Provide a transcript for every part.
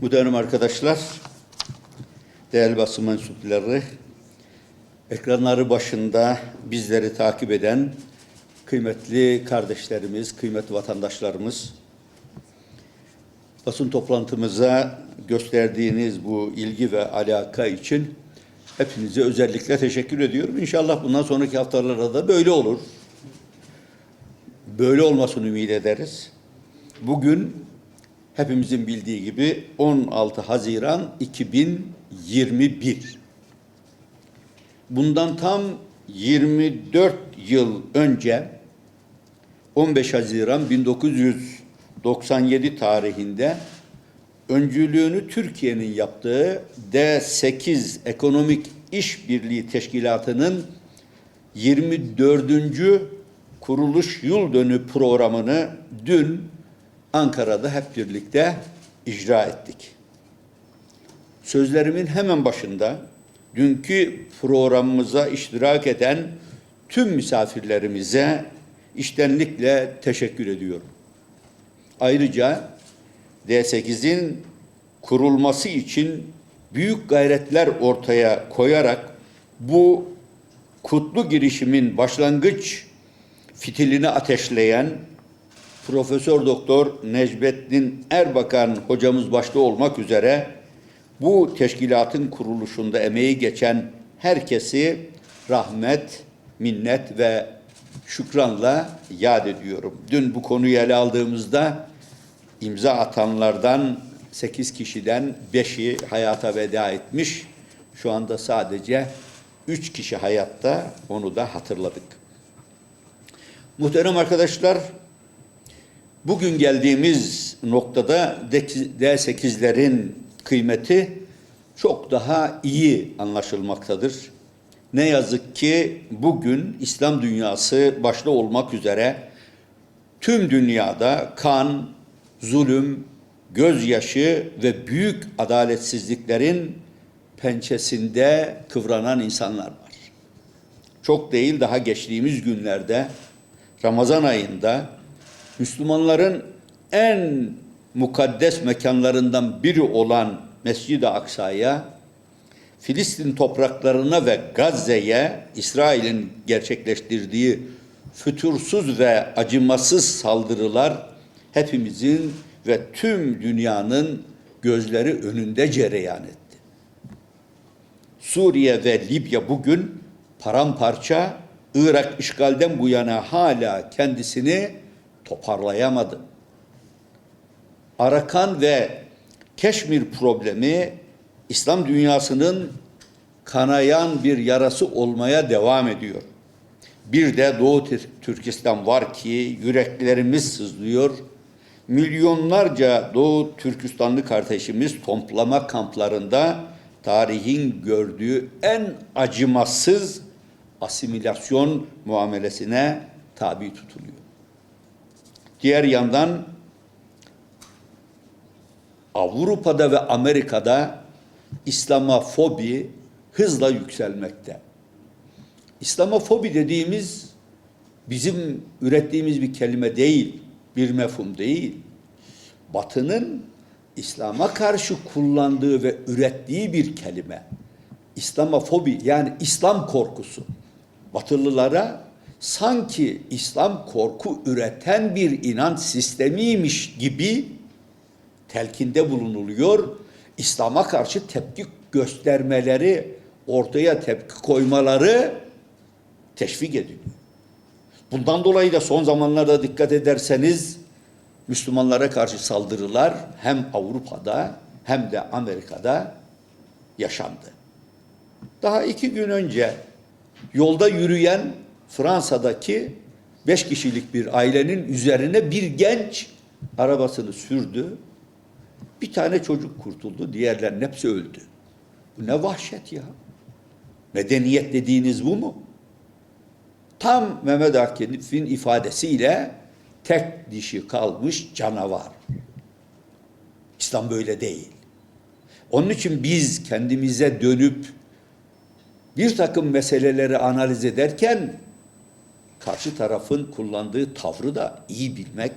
Muhterem arkadaşlar, değerli basın mensupları, ekranları başında bizleri takip eden kıymetli kardeşlerimiz, kıymetli vatandaşlarımız, basın toplantımıza gösterdiğiniz bu ilgi ve alaka için hepinize özellikle teşekkür ediyorum. İnşallah bundan sonraki haftalarda da böyle olur. Böyle olmasını ümit ederiz. Bugün hepimizin bildiği gibi 16 Haziran 2021. Bundan tam 24 yıl önce 15 Haziran 1997 tarihinde öncülüğünü Türkiye'nin yaptığı D8 Ekonomik İşbirliği Teşkilatı'nın 24. kuruluş yıl dönü programını dün Ankara'da hep birlikte icra ettik. Sözlerimin hemen başında dünkü programımıza iştirak eden tüm misafirlerimize iştenlikle teşekkür ediyorum. Ayrıca D8'in kurulması için büyük gayretler ortaya koyarak bu kutlu girişimin başlangıç fitilini ateşleyen Profesör Doktor Necmettin Erbakan hocamız başta olmak üzere bu teşkilatın kuruluşunda emeği geçen herkesi rahmet, minnet ve şükranla yad ediyorum. Dün bu konuyu ele aldığımızda imza atanlardan 8 kişiden 5'i hayata veda etmiş. Şu anda sadece 3 kişi hayatta onu da hatırladık. Muhterem arkadaşlar, bugün geldiğimiz noktada D8'lerin kıymeti çok daha iyi anlaşılmaktadır. Ne yazık ki bugün İslam dünyası başta olmak üzere tüm dünyada kan, zulüm, gözyaşı ve büyük adaletsizliklerin pençesinde kıvranan insanlar var. Çok değil daha geçtiğimiz günlerde Ramazan ayında Müslümanların en mukaddes mekanlarından biri olan Mescid-i Aksa'ya, Filistin topraklarına ve Gazze'ye İsrail'in gerçekleştirdiği fütursuz ve acımasız saldırılar hepimizin ve tüm dünyanın gözleri önünde cereyan etti. Suriye ve Libya bugün paramparça, Irak işgalden bu yana hala kendisini toparlayamadı. Arakan ve Keşmir problemi İslam dünyasının kanayan bir yarası olmaya devam ediyor. Bir de Doğu Türkistan var ki yüreklerimiz sızlıyor. Milyonlarca Doğu Türkistanlı kardeşimiz toplama kamplarında tarihin gördüğü en acımasız asimilasyon muamelesine tabi tutuluyor. Diğer yandan Avrupa'da ve Amerika'da İslamofobi hızla yükselmekte. İslamofobi dediğimiz bizim ürettiğimiz bir kelime değil, bir mefhum değil. Batı'nın İslam'a karşı kullandığı ve ürettiği bir kelime. İslamofobi yani İslam korkusu. Batılılara sanki İslam korku üreten bir inanç sistemiymiş gibi telkinde bulunuluyor. İslam'a karşı tepki göstermeleri, ortaya tepki koymaları teşvik ediliyor. Bundan dolayı da son zamanlarda dikkat ederseniz Müslümanlara karşı saldırılar hem Avrupa'da hem de Amerika'da yaşandı. Daha iki gün önce yolda yürüyen Fransa'daki beş kişilik bir ailenin üzerine bir genç arabasını sürdü. Bir tane çocuk kurtuldu, diğerlerin hepsi öldü. Bu ne vahşet ya. Medeniyet dediğiniz bu mu? Tam Mehmet Akif'in ifadesiyle tek dişi kalmış canavar. İslam böyle değil. Onun için biz kendimize dönüp bir takım meseleleri analiz ederken karşı tarafın kullandığı tavrı da iyi bilmek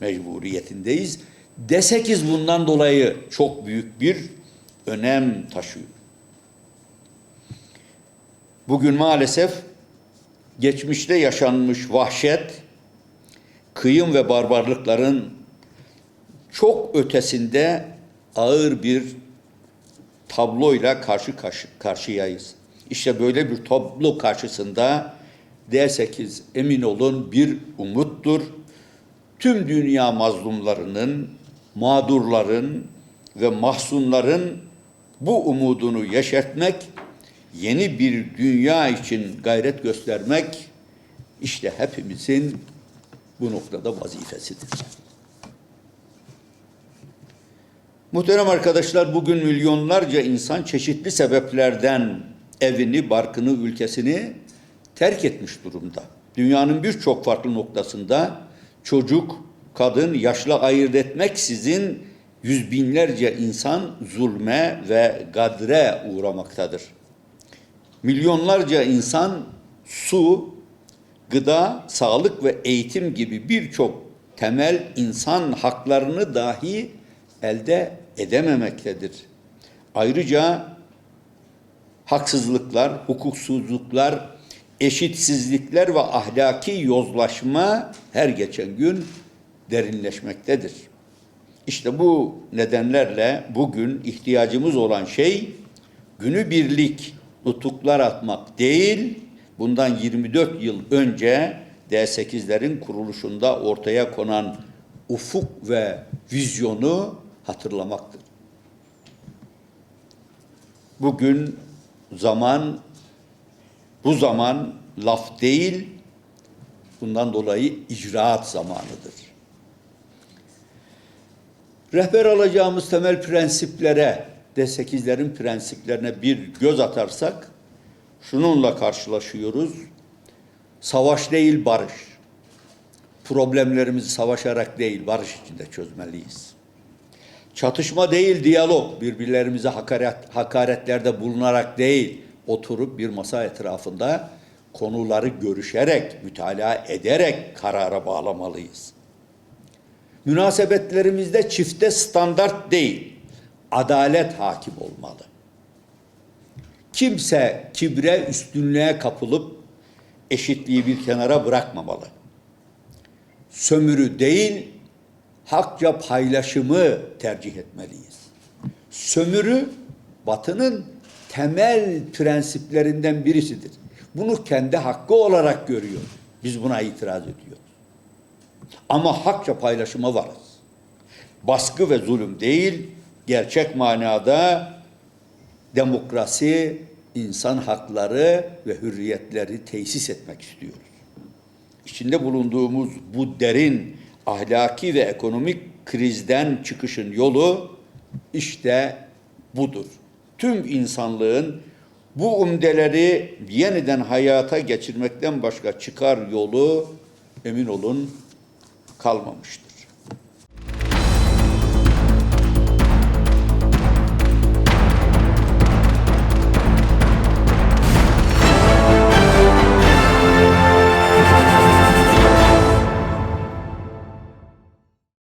mecburiyetindeyiz. D8 bundan dolayı çok büyük bir önem taşıyor. Bugün maalesef geçmişte yaşanmış vahşet, kıyım ve barbarlıkların çok ötesinde ağır bir tabloyla karşı karşıyayız. İşte böyle bir tablo karşısında D8 emin olun bir umuttur. Tüm dünya mazlumlarının, mağdurların ve mahzunların bu umudunu yeşertmek, yeni bir dünya için gayret göstermek işte hepimizin bu noktada vazifesidir. Muhterem arkadaşlar bugün milyonlarca insan çeşitli sebeplerden evini, barkını, ülkesini terk etmiş durumda. Dünyanın birçok farklı noktasında çocuk, kadın, yaşlı ayırt etmeksizin yüz binlerce insan zulme ve gadre uğramaktadır. Milyonlarca insan su, gıda, sağlık ve eğitim gibi birçok temel insan haklarını dahi elde edememektedir. Ayrıca haksızlıklar, hukuksuzluklar, eşitsizlikler ve ahlaki yozlaşma her geçen gün derinleşmektedir. İşte bu nedenlerle bugün ihtiyacımız olan şey günübirlik nutuklar atmak değil, bundan 24 yıl önce D8'lerin kuruluşunda ortaya konan ufuk ve vizyonu hatırlamaktır. Bugün zaman bu zaman laf değil, bundan dolayı icraat zamanıdır. Rehber alacağımız temel prensiplere, D8'lerin prensiplerine bir göz atarsak, şununla karşılaşıyoruz. Savaş değil barış. Problemlerimizi savaşarak değil, barış içinde çözmeliyiz. Çatışma değil, diyalog. Birbirlerimize hakaret, hakaretlerde bulunarak değil, oturup bir masa etrafında konuları görüşerek, mütalaa ederek karara bağlamalıyız. Münasebetlerimizde çifte standart değil, adalet hakim olmalı. Kimse kibre, üstünlüğe kapılıp eşitliği bir kenara bırakmamalı. Sömürü değil, hakça paylaşımı tercih etmeliyiz. Sömürü batının temel prensiplerinden birisidir. Bunu kendi hakkı olarak görüyor. Biz buna itiraz ediyoruz. Ama hakça paylaşıma varız. Baskı ve zulüm değil, gerçek manada demokrasi, insan hakları ve hürriyetleri tesis etmek istiyoruz. İçinde bulunduğumuz bu derin ahlaki ve ekonomik krizden çıkışın yolu işte budur. Tüm insanlığın bu umdeleri yeniden hayata geçirmekten başka çıkar yolu emin olun kalmamıştır.